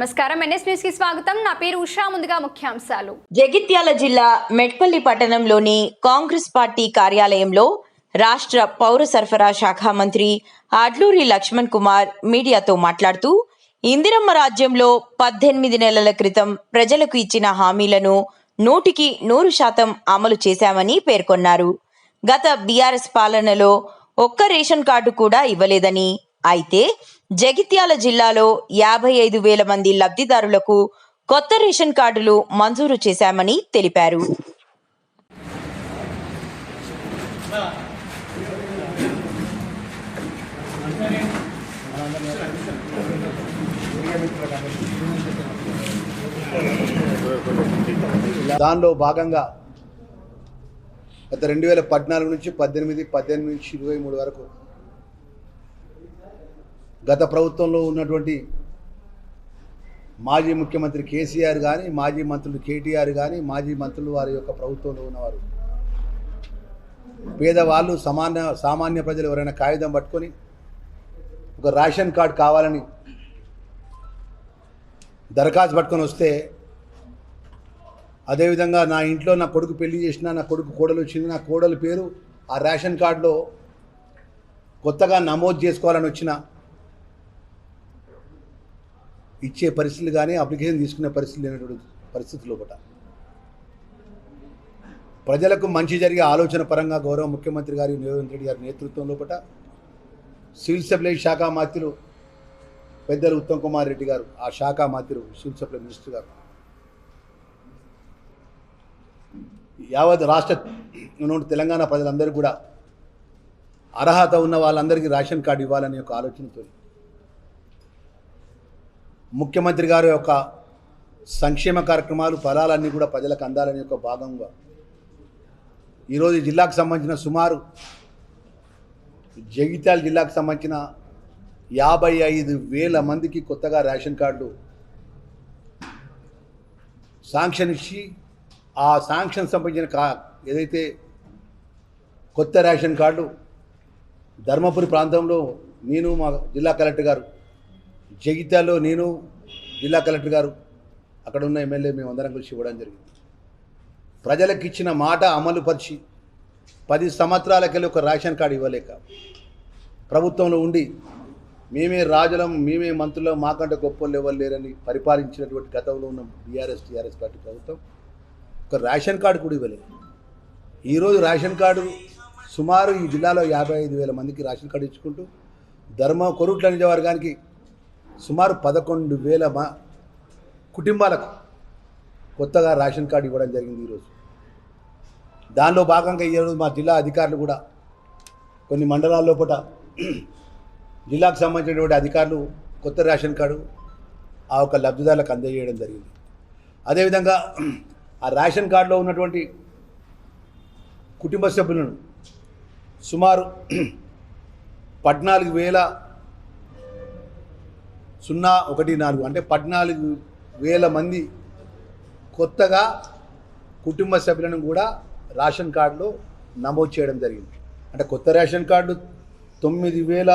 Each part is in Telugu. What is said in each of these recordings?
నమస్కారం. ఎన్ఎస్ న్యూస్కి స్వాగతం. నా పేరు ఉషా. ముందుగా ముఖ్యాంశాలు. జగిత్యాల జిల్లా మెట్పల్లి పట్టణంలోని కాంగ్రెస్ పార్టీ కార్యాలయంలో రాష్ట్ర పౌర సరఫరా శాఖ మంత్రి అడ్లూరి లక్ష్మణ్ కుమార్ మీడియాతో మాట్లాడుతూ ఇందిరమ్మ రాజ్యంలో పద్దెనిమిది నెలల క్రితం ప్రజలకు ఇచ్చిన హామీలను నూటికి నూరు శాతం అమలు చేశామని పేర్కొన్నారు. గత బీఆర్ఎస్ పాలనలో ఒక్క రేషన్ కార్డు కూడా ఇవ్వలేదని. అయితే జగిత్యాల జిల్లాలో యాభై ఐదు వేల మంది లబ్ధిదారులకు కొత్త రేషన్ కార్డులు మంజూరు చేశామని తెలిపారు. దానిలో భాగంగా గత రెండు వేల పద్నాలుగు నుంచి పద్దెనిమిది పద్దెనిమిది నుంచి ఇరవై మూడు వరకు గత ప్రభుత్వంలో ఉన్నటువంటి మాజీ ముఖ్యమంత్రి కేసీఆర్ కానీ మాజీ మంత్రులు కేటీఆర్ కానీ మాజీ మంత్రులు వారి యొక్క ప్రభుత్వంలో ఉన్నవారు. పేదవాళ్ళు సమాన సామాన్య ప్రజలు ఎవరైనా కాగితం పట్టుకొని ఒక రేషన్ కార్డు కావాలని దరఖాస్తు పట్టుకొని వస్తే అదేవిధంగా నా ఇంట్లో నా కొడుకు పెళ్ళి చేసిన నా కొడుకు కోడలు వచ్చింది నా కోడలు పేరు ఆ రేషన్ కార్డులో కొత్తగా నమోదు చేసుకోవాలని వచ్చిన ఇచ్చే పరిస్థితులు కానీ అప్లికేషన్ తీసుకునే పరిస్థితులు లేనటువంటి పరిస్థితులు ఒకట ప్రజలకు మంచి జరిగే ఆలోచన పరంగా గౌరవ ముఖ్యమంత్రి గారి రేవంత్ రెడ్డి గారి నేతృత్వం లోపల సివిల్ సప్లై శాఖ మాత్రులు పెద్దలు ఉత్తమ్ కుమార్ రెడ్డి గారు ఆ శాఖ మాత్రులు సివిల్ సప్లై మినిస్టర్ గారు. యావత్ రాష్ట్ర నుండి తెలంగాణ ప్రజలందరూ కూడా అర్హత ఉన్న వాళ్ళందరికీ రేషన్ కార్డు ఇవ్వాలనే ఒక ఆలోచనతో ముఖ్యమంత్రి గారి యొక్క సంక్షేమ కార్యక్రమాలు ఫలాలన్నీ కూడా ప్రజలకు అందాలనే ఒక భాగంగా ఈరోజు జిల్లాకు సంబంధించిన సుమారు జగిత్యాల జిల్లాకు సంబంధించిన యాభై ఐదు వేల మందికి కొత్తగా రేషన్ కార్డు శాంక్షన్ ఇచ్చి ఆ శాంక్షన్ సంబంధించిన కా ఏదైతే కొత్త రేషన్ కార్డు ధర్మపురి ప్రాంతంలో నేను మా జిల్లా కలెక్టర్ గారు జగిత్యాల్లో నేను జిల్లా కలెక్టర్ గారు అక్కడ ఉన్న ఎమ్మెల్యే మేము అందరం కలిసి ఇవ్వడం జరిగింది. ప్రజలకు ఇచ్చిన మాట అమలు పరిచి పది సంవత్సరాలకెళ్ళి ఒక రేషన్ కార్డు ఇవ్వలేక ప్రభుత్వంలో ఉండి మేమే రాజులం మేమే మంత్రులం మాకంటే గొప్పలు ఎవరు లేరని పరిపాలించినటువంటి గతంలో ఉన్న బీఆర్ఎస్ టీఆర్ఎస్ పార్టీ ప్రభుత్వం ఒక రేషన్ కార్డు కూడా ఇవ్వలేదు. ఈరోజు రేషన్ కార్డు సుమారు ఈ జిల్లాలో యాభై ఐదు వేల మందికి రేషన్ కార్డు ఇచ్చుకుంటూ ధర్మ కొరుట్ల నిజవర్గానికి సుమారు పదకొండు వేల మా కుటుంబాలకు కొత్తగా రేషన్ కార్డు ఇవ్వడం జరిగింది ఈరోజు. దానిలో భాగంగా ఈరోజు మా జిల్లా అధికారులు కూడా కొన్ని మండలాల్లో పూట జిల్లాకు సంబంధించినటువంటి అధికారులు కొత్త రేషన్ కార్డు ఆ యొక్క లబ్ధిదారులకు అందజేయడం జరిగింది. అదేవిధంగా ఆ రేషన్ కార్డులో ఉన్నటువంటి కుటుంబ సభ్యులను సుమారు పద్నాలుగు వేల సున్నా ఒకటి నాలుగు అంటే పద్నాలుగు వేల మంది కొత్తగా కుటుంబ సభ్యులను కూడా రేషన్ కార్డులో నమోదు చేయడం జరిగింది. అంటే కొత్త రేషన్ కార్డు తొమ్మిది వేల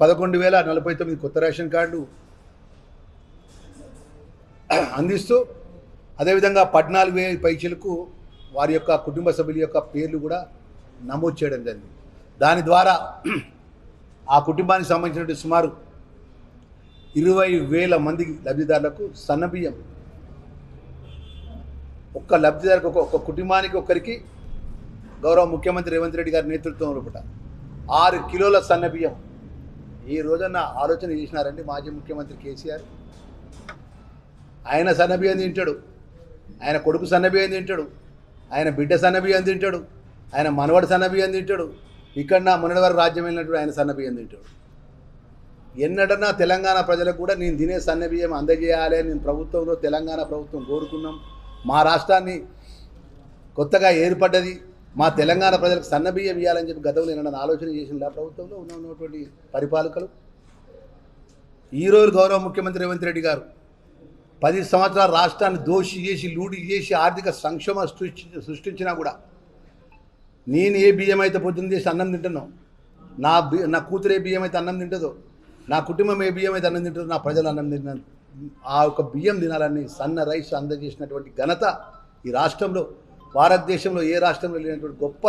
పదకొండు వేల నలభై తొమ్మిది కొత్త రేషన్ కార్డు అందిస్తూ అదేవిధంగా పద్నాలుగు వేల పైచలకు వారి యొక్క కుటుంబ సభ్యుల యొక్క పేర్లు కూడా నమోదు చేయడం జరిగింది. దాని ద్వారా ఆ కుటుంబానికి సంబంధించినటువంటి సుమారు ఇరవై వేల మంది లబ్ధిదారులకు సన్నబియ్యం ఒక్క లబ్ధిదారుకు ఒక ఒక్క కుటుంబానికి ఒక్కరికి గౌరవ ముఖ్యమంత్రి రేవంత్ రెడ్డి గారి నేతృత్వం లోపల ఆరు కిలోల సన్నబియ్యం ఈ రోజున ఆలోచన చేసినారండి మాజీ ముఖ్యమంత్రి కేసీఆర్. ఆయన సన్నబియ్యం తింటాడు. ఆయన కొడుకు సన్నబియ్యం తింటాడు. ఆయన బిడ్డ సన్నబియ్యం తింటాడు. ఆయన మనవడు సన్నబియ్యం తింటాడు. ఇక్కడ నా మొన్నటి వరకు రాజ్యం వెళ్ళినట్టు ఆయన సన్నబియ్యం తింటాడు. ఎన్నడన్నా తెలంగాణ ప్రజలకు కూడా నేను తినే సన్నబియ్యం అందజేయాలి అని నేను ప్రభుత్వంలో తెలంగాణ ప్రభుత్వం కోరుకున్నాం. మా రాష్ట్రాన్ని కొత్తగా ఏర్పడ్డది. మా తెలంగాణ ప్రజలకు సన్నబియ్యం ఇవ్వాలని చెప్పి గతంలో నేను ఆలోచన చేసిన ప్రభుత్వంలో ఉన్న ఉన్నటువంటి పరిపాలకులు. ఈరోజు గౌరవ ముఖ్యమంత్రి రేవంత్ రెడ్డి గారు పది సంవత్సరాల రాష్ట్రాన్ని దోషి చేసి లూడి చేసి ఆర్థిక సంక్షేమ సృష్టి సృష్టించినా కూడా నేను ఏ బియ్యం అయితే పొద్దున్న చేసి అన్నం తింటున్నాం? నా బి నా కూతురు ఏ బియ్యం అయితే అన్నం తింటుందో? నా కుటుంబం ఏ బియ్యం అయితే అన్నం తింటుందో నా ప్రజలు అన్నం తిన్న ఆ యొక్క బియ్యం తినాలని సన్న రైస్ అందజేసినటువంటి ఘనత ఈ రాష్ట్రంలో భారతదేశంలో ఏ రాష్ట్రంలో లేనటువంటి గొప్ప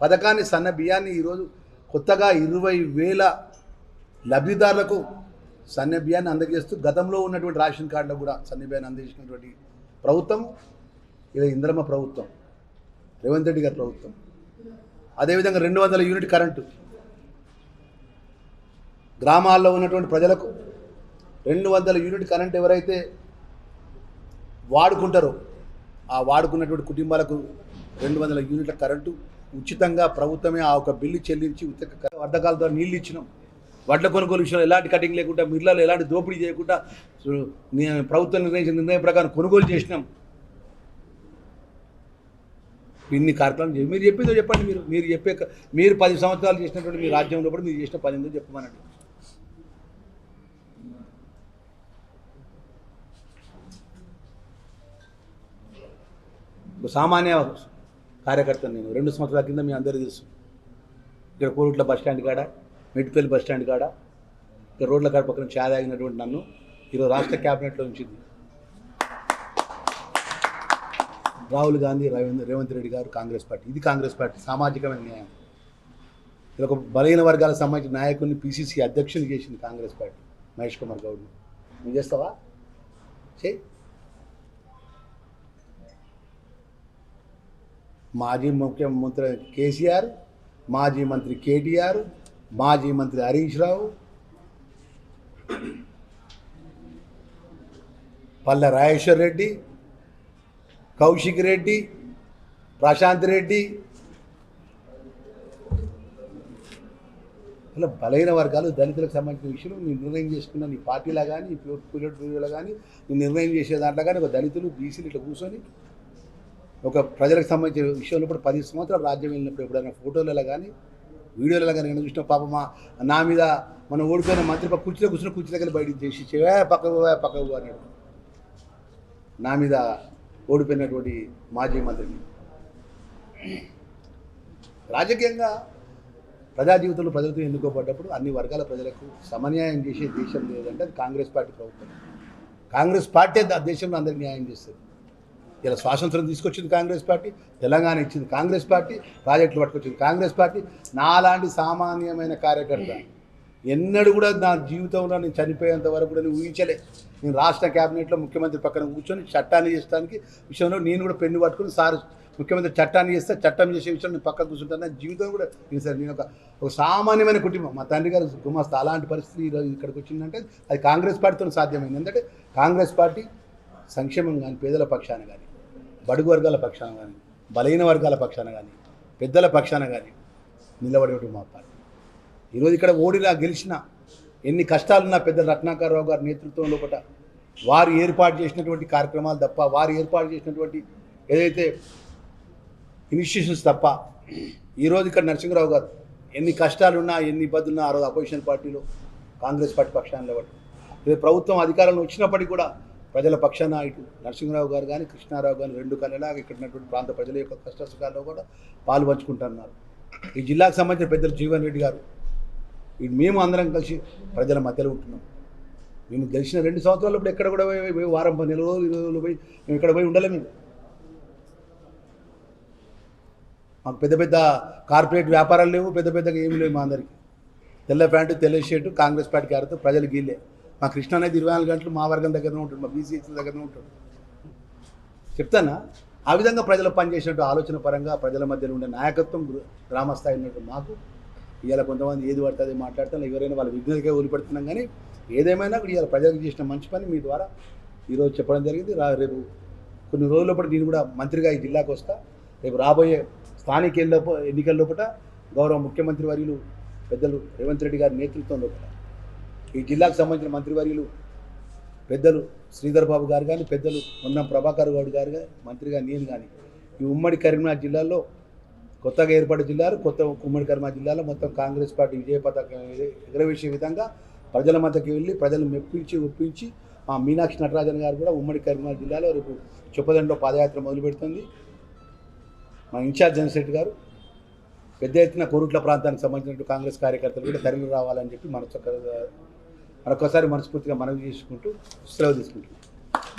పథకాన్ని సన్న బియ్యాన్ని ఈరోజు కొత్తగా ఇరవై వేల లబ్ధిదారులకు సన్న బియ్యాన్ని అందజేస్తూ గతంలో ఉన్నటువంటి రేషన్ కార్డులో కూడా సన్న బియ్యాన్ని అందజేసినటువంటి ప్రభుత్వం ఇది ఇంద్రమ్మ ప్రభుత్వం రేవంత్ రెడ్డి గారి ప్రభుత్వం. అదేవిధంగా రెండు వందల యూనిట్ కరెంటు గ్రామాల్లో ఉన్నటువంటి ప్రజలకు రెండు వందల యూనిట్ కరెంట్ ఎవరైతే వాడుకుంటారో ఆ వాడుకున్నటువంటి కుటుంబాలకు రెండు వందల యూనిట్ల కరెంటు ఉచితంగా ప్రభుత్వమే ఆ ఒక బిల్లు చెల్లించి ఉచిత వర్ధకాల ద్వారా నీళ్ళు ఇచ్చినాం. వడ్ల కొనుగోలు విషయంలో ఎలాంటి కటింగ్ లేకుండా మిర్లలో ఎలాంటి దోపిడీ చేయకుండా ప్రభుత్వం నిర్ణయించిన నిర్ణయం ప్రకారం కొనుగోలు చేసినాం. ఇన్ని కార్యక్రమాలు చేసి మీరు చెప్పిందో చెప్పండి మీరు. మీరు చెప్పే మీరు పది సంవత్సరాలు చేసినటువంటి మీ రాజ్యంలో కూడా మీరు చేసిన పని ఏందో చెప్పమనండి. సామాన్య కార్యకర్తను నేను. రెండు సంవత్సరాల కింద మీ అందరూ తెలుసు. ఇక్కడ కోరుట్ల బస్ స్టాండ్ కాడ మిడిపల్లి బస్ స్టాండ్ కాడ ఇక్కడ రోడ్ల కాడ పక్కన చేదాగినటువంటి నన్ను ఈరోజు రాష్ట్ర క్యాబినెట్లో ఉంచింది. రాహుల్ గాంధీ రవీంద్ర రేవంత్ రెడ్డి గారు కాంగ్రెస్ పార్టీ. ఇది కాంగ్రెస్ పార్టీ సామాజికమైన న్యాయం. ఇది ఒక బలహీన వర్గాలకు సంబంధించిన నాయకుడిని పిసిసి అధ్యక్షుని చేసింది కాంగ్రెస్ పార్టీ. మహేష్ కుమార్ గౌడ్ని. నువ్వు చేస్తావా? చేయి. మాజీ ముఖ్యమంత్రి కేసీఆర్ మాజీ మంత్రి కేటీఆర్ మాజీ మంత్రి హరీష్ రావు పల్లె రాజేశ్వర్ రెడ్డి కౌశిక్ రెడ్డి ప్రశాంత్ రెడ్డి ఇలా బలహీన వర్గాలు దళితులకు సంబంధించిన విషయం నేను నిర్ణయం చేసుకున్న నీ పార్టీలా కానీ నీ పిల్లట్ కానీ నీ నిర్ణయం చేసే దాంట్లో కానీ ఒక దళితులు బీసీలు ఇట్లా కూర్చొని ఒక ప్రజలకు సంబంధించిన విషయంలో కూడా పది సంవత్సరాలు రాజ్యం వెళ్ళినప్పుడు ఎప్పుడైనా ఫోటోలలో కానీ వీడియోలలో కానీ నేను చూసిన పాప మా నా మీద మనం ఓడిపోయిన మంత్రి పక్క కుర్చీలో కూర్చున్న కుర్చీ దగ్గర బయటికి చేసి "ఏ, పక్కకు పో, అన్నాడు. నా మీద ఓడిపోయినటువంటి మాజీ మంత్రిని రాజకీయంగా ప్రజా జీవితంలో ప్రజలతో ఎన్నుకోబడ్డప్పుడు అన్ని వర్గాల ప్రజలకు సమన్యాయం చేసే దేశం లేదంటే అది కాంగ్రెస్ పార్టీ ప్రభుత్వం. కాంగ్రెస్ పార్టీ ఆ దేశంలో అందరికీ న్యాయం చేస్తుంది. ఇలా స్వాతంత్రం తీసుకొచ్చింది కాంగ్రెస్ పార్టీ తెలంగాణ ఇచ్చింది కాంగ్రెస్ పార్టీ ప్రాజెక్టులు పట్టుకొచ్చింది కాంగ్రెస్ పార్టీ. నాలాంటి సామాన్యమైన కార్యకర్త ఎన్నడూ కూడా నా జీవితంలో నేను చనిపోయేంత వరకు కూడా నేను ఊహించలే. నేను రాష్ట్ర క్యాబినెట్లో ముఖ్యమంత్రి పక్కన కూర్చొని చట్టాన్ని చేస్తానికి విషయంలో నేను కూడా పెన్ను పట్టుకుని సార్ ముఖ్యమంత్రి చట్టాన్ని చేస్తే చట్టం చేసే విషయంలో నేను పక్కన కూర్చుంటాను. నా జీవితం కూడా నేను సార్ నేను ఒక ఒక సామాన్యమైన కుటుంబం. మా తండ్రి గారు గుమాస్తా అలాంటి పరిస్థితి ఈరోజు ఇక్కడికి వచ్చిందంటే అది కాంగ్రెస్ పార్టీతో సాధ్యమైంది. ఎందుకంటే కాంగ్రెస్ పార్టీ సంక్షేమం కానీ పేదల పక్షాన కానీ బడుగు వర్గాల పక్షాన కానీ బలహీన వర్గాల పక్షాన కానీ పెద్దల పక్షాన కానీ నిలబడేటి మా పార్టీ. ఈరోజు ఇక్కడ ఓడినా గెలిచినా ఎన్ని కష్టాలున్నా పెద్ద రత్నాకరరావు గారి నేతృత్వంలో ఒకట వారు ఏర్పాటు చేసినటువంటి కార్యక్రమాలు తప్ప వారు ఏర్పాటు చేసినటువంటి ఏదైతే ఇనిషియేషన్స్ తప్ప ఈరోజు ఇక్కడ నరసింహరావు గారు ఎన్ని కష్టాలున్నా ఎన్ని ఇబ్బందులున్నా ఆ రోజు అపోజిషన్ పార్టీలో కాంగ్రెస్ పార్టీ పక్షాన్ని ప్రభుత్వం అధికారంలో వచ్చినప్పటికీ కూడా ప్రజల పక్షాన ఇటు నరసింహరావు గారు కానీ కృష్ణారావు గారు రెండు కళ్ళలాగా ఇక్కడ ఉన్నటువంటి ప్రాంత ప్రజల యొక్క కష్ట సుఖాల్లో కూడా పాలు పంచుకుంటున్నారు. ఈ జిల్లాకు సంబంధించిన పెద్దలు జీవన్ రెడ్డి గారు మేము అందరం కలిసి ప్రజల మధ్యలో ఉంటున్నాం. మేము గెలిచిన రెండు సంవత్సరాలు ఇప్పుడు ఎక్కడ కూడా పోయి- పోయి వారం పది నెల రోజులు ఇరవై రోజులు పోయి మేము ఇక్కడ పోయి ఉండలేము మాకు పెద్ద పెద్ద కార్పొరేట్ వ్యాపారాలు లేవు పెద్ద పెద్దగా ఏమి లేవు మా అందరికి. తెల్ల ప్యాంటు తెల్ల షర్టు కాంగ్రెస్ పార్టీ గారితో ప్రజలు గీలే మా కృష్ణ అనేది ఇరవై నాలుగు గంటలు మా వర్గం దగ్గరనే ఉంటాడు మా బీసీఎస్ దగ్గరనే ఉంటాడు. చెప్తానా? ఆ విధంగా ప్రజలు పనిచేసినట్టు ఆలోచన పరంగా ప్రజల మధ్యలో ఉండే నాయకత్వం గ్రామస్థాయి ఉన్నట్టు మాకు. ఇవాళ కొంతమంది ఏది పడుతుంది మాట్లాడుతున్నా ఎవరైనా వాళ్ళ విఘ్నతకే వదిలిపెడుతున్నాం కానీ ఏదేమైనా కూడా ఇవాళ ప్రజలకు చేసిన మంచి పని మీ ద్వారా ఈరోజు చెప్పడం జరిగింది. రా రేపు కొన్ని రోజుల లోపల నేను కూడా మంత్రిగా ఈ జిల్లాకు వస్తా. రేపు రాబోయే స్థానిక ఎన్నికల లోపల గౌరవ ముఖ్యమంత్రి వర్యులు పెద్దలు రేవంత్ రెడ్డి గారి నేతృత్వంలో కూడా ఈ జిల్లాకు సంబంధించిన మంత్రివర్యులు పెద్దలు శ్రీధర్ బాబు గారు కానీ పెద్దలు పొన్నం ప్రభాకర్ గౌడ్ గారు కానీ మంత్రిగా నేను కానీ ఈ ఉమ్మడి కరీంనగర్ జిల్లాలో కొత్తగా ఏర్పడే జిల్లాలు కొత్త ఉమ్మడి కరీంనగర్ జిల్లాలో మొత్తం కాంగ్రెస్ పార్టీ విజయ పథకం ఎగరవేసే విధంగా ప్రజల మధ్యకి వెళ్ళి ప్రజలు మెప్పించి ఒప్పించి మా మీనాక్షి నటరాజన్ గారు కూడా ఉమ్మడి కరీంనగర్ జిల్లాలో రేపు చొప్పదండలో పాదయాత్ర మొదలు పెడుతుంది మా ఇన్ఛార్జ్ జనసేట్ గారు పెద్ద ఎత్తున కోరుట్ల ప్రాంతానికి సంబంధించిన కాంగ్రెస్ కార్యకర్తలు కూడా తరలి రావాలని చెప్పి మనసు మరొకసారి మనస్ఫూర్తిగా మనవి చేసుకుంటూ సెలవు తీసుకుంటున్నాం.